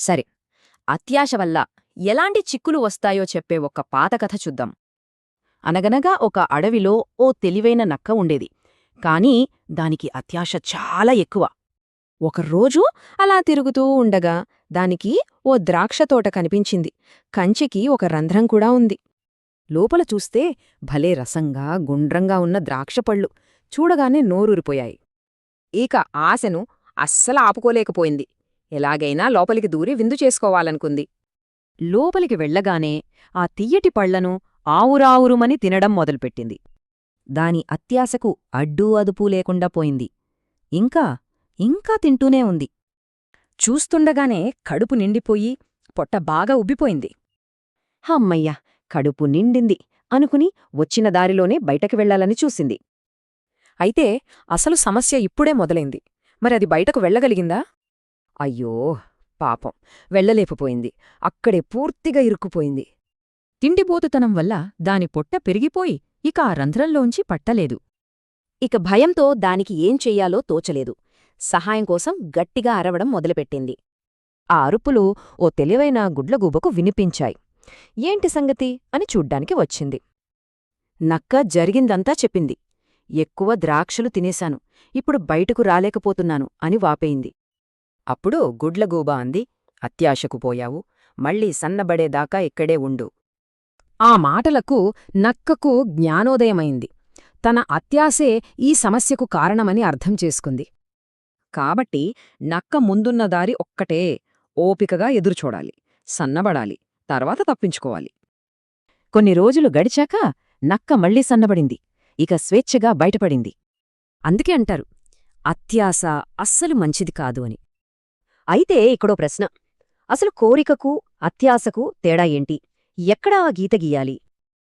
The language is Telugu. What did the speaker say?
సరే అత్యాశ వల్ల ఎలాంటి చిక్కులు వస్తాయో చెప్పే ఒక పాతకథ చూద్దాం. అనగనగా ఒక అడవిలో ఓ తెలివైన నక్క ఉండేది. కాని దానికి అత్యాశ చాలా ఎక్కువ. ఒకరోజు అలా తిరుగుతూ ఉండగా దానికి ఓ ద్రాక్షతోట కనిపించింది. కంచెకి ఒక రంధ్రం కూడా ఉంది. లోపల చూస్తే భలే రసంగా గుండ్రంగా ఉన్న ద్రాక్షపళ్ళు చూడగానే నోరూరిపోయాయి. ఇక ఆశను అస్సలు ఆపుకోలేకపోయింది. ఎలాగైనా లోపలికి దూరి విందు చేసుకోవాలనుకుంది. లోపలికి వెళ్ళగానే ఆ తియ్యటి పళ్ళను ఆవురావురుమని తినడం మొదలుపెట్టింది. దాని అత్యాశకు అడ్డూ అదుపూ లేకుండా పోయింది. ఇంకా ఇంకా తింటూనే ఉంది. చూస్తుండగానే కడుపు నిండిపోయి పొట్ట బాగా ఉబ్బిపోయింది. హమ్మయ్య కడుపు నిండింది అనుకుని వచ్చిన దారిలోనే బయటకు వెళ్ళాలని చూసింది. అయితే అసలు సమస్య ఇప్పుడే మొదలైంది. మరి అది బయటకు వెళ్ళగలిగిందా అయ్యో పాపం. వెళ్ళలేకపోయింది. అక్కడే పూర్తిగా ఇరుక్కుపోయింది. తిండిపోతుతనం వల్ల దాని పొట్ట పెరిగిపోయి ఇక ఆ రంధ్రంలోంచి పట్టలేదు. ఇక భయంతో దానికి ఏం చెయ్యాలో తోచలేదు. సహాయం కోసం గట్టిగా అరవడం మొదలుపెట్టింది. ఆ అరుపులు ఓ తెలివైన గుడ్లగూబకు వినిపించాయి. ఏంటి సంగతి? అని చూడ్డానికి వచ్చింది. నక్క జరిగిందంతా చెప్పింది. ఎక్కువ ద్రాక్షలు తినేశాను. ఇప్పుడు బయటకు రాలేకపోతున్నాను అని వాపేయింది. అప్పుడు గుడ్లగూబ అంది అత్యాశకు పోయావు. మళ్ళీ సన్నబడేదాకా ఇక్కడే ఉండు. ఆ మాటలకు నక్కకు జ్ఞానోదయమైంది. తన అత్యాశే ఈ సమస్యకు కారణమని అర్థం చేసుకుంది. కాబట్టి నక్క ముందున్న దారి ఒక్కటే ఓపికగా ఎదురుచూడాలి. సన్నబడాలి. తర్వాత తప్పించుకోవాలి. కొన్ని రోజులు గడిచాక నక్క మళ్ళీ సన్నబడింది. ఇక స్వేచ్ఛగా బయటపడింది. అందుకే అంటారు అత్యాశ అస్సలు మంచిది కాదు అని. అయితే ఇక్కడో ప్రశ్న. అసలు కోరికకు అత్యాసకు తేడా ఏంటి? ఎక్కడా ఆ గీత గీయాలి.